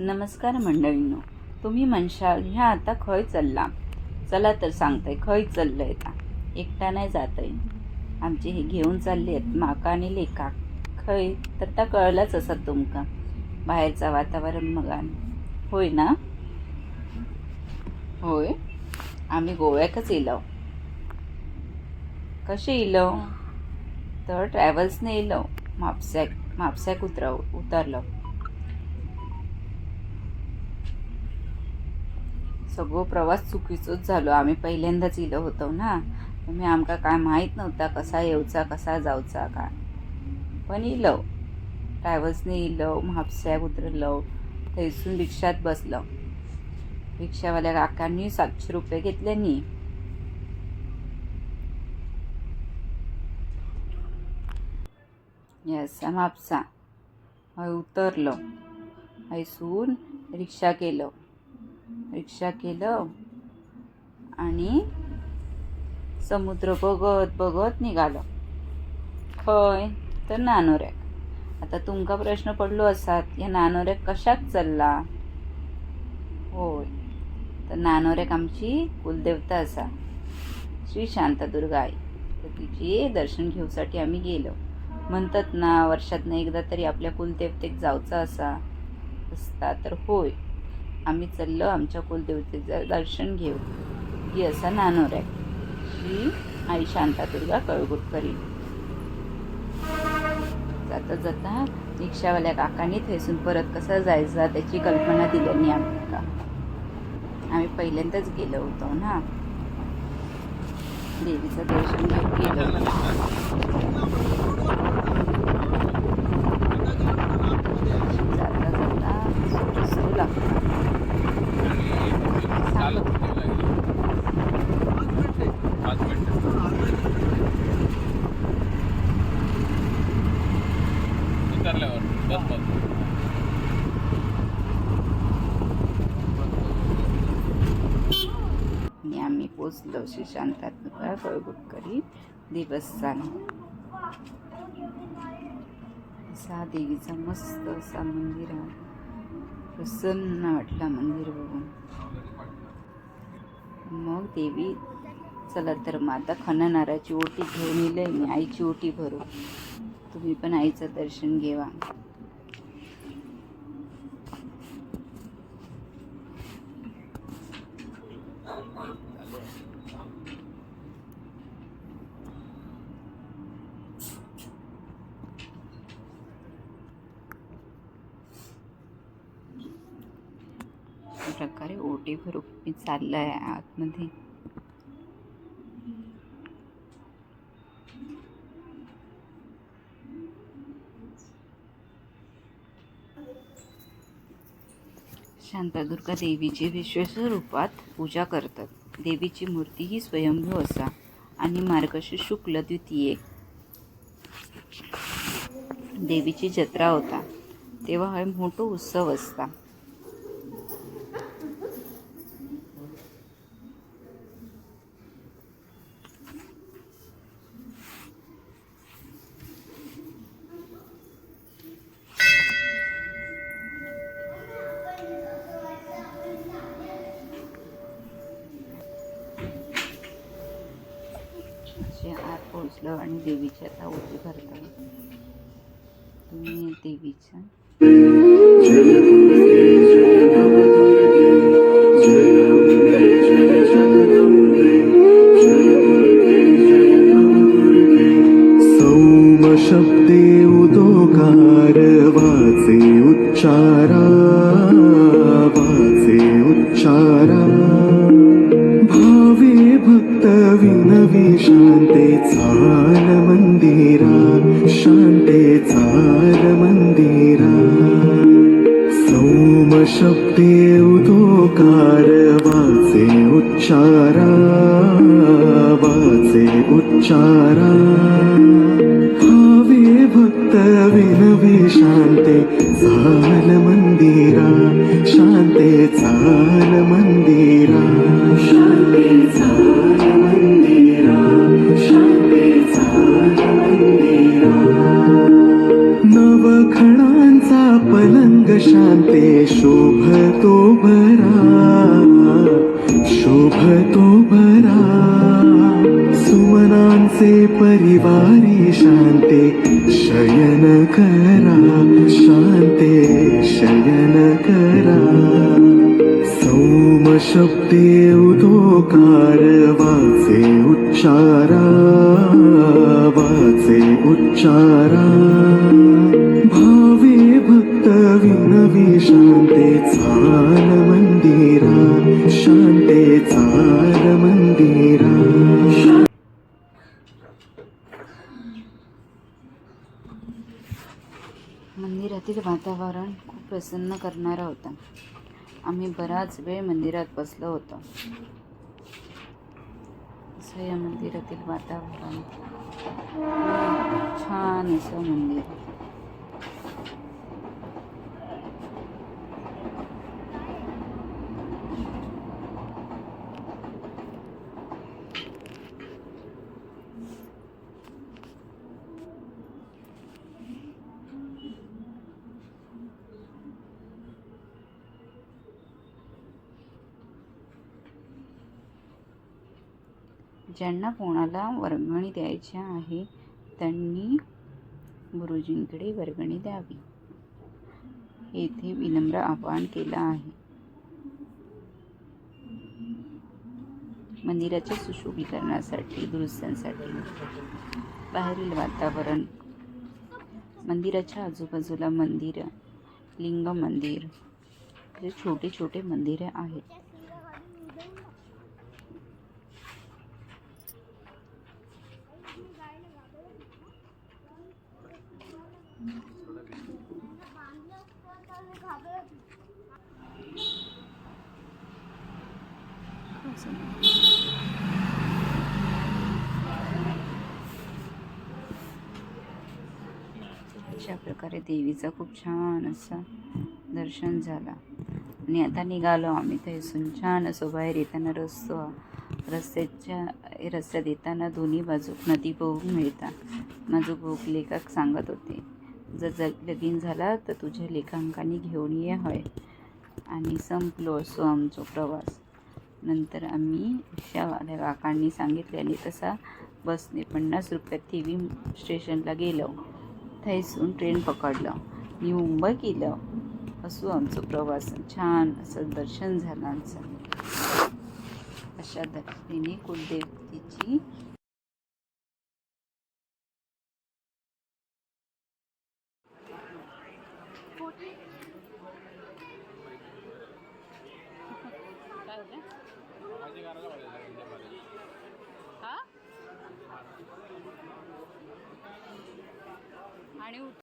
नमस्कार मंडळींनो तुम्ही म्हणशाल ह्या आता खंय चालला? चला तर सांगताय खंय आहे आता? एकटा नाही जातय. आमचे हे घेऊन चालले आहेत माका आणि लेका खंय? तर त्या कळलंच असत तुमका. बाहेरचं वातावरण मग होय ना? होय? आम्ही गोव्याकच येलो. कसे येलो? तर ट्रॅव्हल्सने येलो. म्हापस्याक म्हापस्याक उतरव उतरलो. सगळो प्रवास चुकीचोच झालो. आम्ही पहिल्यांदाच इलो होतो ना. तुम्ही आमका काय माहीत नव्हता कसा येवचा कसा जावचा काय. पण इलो. ट्रॅव्हल्सने इलो म्हापस्याक उतरलो थंयसून रिक्षात बसलो. रिक्षावाल्या काकांनी सातशे रुपये घेतले नी. येस म्हापसा. हय उतरलो. हयसून रिक्षा केलो. रिक्षा केलं. आणि समुद्र बघत बघत निघालो. हय तर नानोऱ्याक. आता तुमका प्रश्न पडलो असात या नानोऱ्याक कशाक चल्ला? होय तर नानोऱ्याक आमची कुलदेवता आसा श्री शांतादुर्गा आई. तर तिची दर्शन घेवसाठी आम्ही गेलो. म्हणतात ना वर्षातनं एकदा तरी आपल्या कुलदेवतेक जावचं असा असता तर होय. आम्ही चाललो आमच्या कुलदेवतेचं दर्शन घेऊ ही असा आहे. ही आई शांतादुर्गा कळगुटकरी जाता जाता रिक्षावाल्या काकांनी थैसून परत कसं जायचं त्याची कल्पना दिल्यानी आमकां आम्ही पहिल्यांदाच गेलो होतो ना. देवीचं दर्शन घेऊन गेलो जाता आणि आम्ही पोचलो श्री शांतात्मका कळगुटकरी देवस्थान असा देवीचा मस्त असा मंदिर आहे. प्रसन्न वाटला मंदिर बघून. मग देवी चला तर मग आता खणनाराची ओटी घेऊन येईल मी आईची ओटी भरू. तुम्ही पण आईचं दर्शन घेवा अशा प्रकारे ओटी भरू मी आहे आतमध्ये. शांतादुर्गा देवीची विश्वेश्वर रूपात पूजा करतात. देवीची मूर्ती ही स्वयंभू असा आणि मार्गशी शुक्ल द्वितीय. देवीची जत्रा होता. तेव्हा हा मोठो उत्सव असता. असे आत पोहोचलं आणि देवीची आता ओटी भरलं तुम्ही देवीच्या भक्त नवी शांते चाल मंदिरा शांते चाल मंदिरा. सौमशब्दे उदोकार वाचे उच्चारा वाचे उच्चारा. ते शोभ तो भरा शोभ तो भरा सुमनांचे परिवारी शांते शयन करा शांते शयन करा। सोम शब्दे उदोकार वाचे उच्चारा वाचे उच्चारा। मंदिरातील वातावरण खूप प्रसन्न करणारा होता. आम्ही बराच वेळ मंदिरात बसलो होतो. असं या मंदिरातील वातावरण. छान असं मंदिर. ज्यांना कोणाला वर्गणी द्यायची आहे त्यांनी गुरुजींकडे वर्गणी द्यावी. येथे विनम्र आवाहन केलं आहे. मंदिराच्या सुशोभीकरणासाठी दुरुस्त्यांसाठी बाहेरील वातावरण मंदिराच्या आजूबाजूला मंदिर लिंग मंदिर जे छोटे छोटे मंदिरे आहेत. अशा प्रकारे देवीचं खूप छान असं दर्शन झालं. आणि आता निघालो आम्ही ते इथून. छान असं बाहेर येताना रस्तो रस्त्याच्या रस्त्यात येताना दोन्ही बाजू नदी बघून मिळतात. माझं भोग लेखक सांगत होते. जर जग लगीन झाला तर तुझ्या लेखांकाने घेऊन ये होय. आणि संपलो असो आमचा प्रवास. नंतर आम्ही रिक्षावाल्या काकांनी सांगितल्याने तसा बसने पन्नास रुपयात टी स्टेशनला गेलो. थैसून ट्रेन पकडलं. मी मुंबई केलं असो आमचं प्रवास. छान असं दर्शन झालं आमचं. अशा दर्शनीने कुलदेवतेची काय होते हा? आणि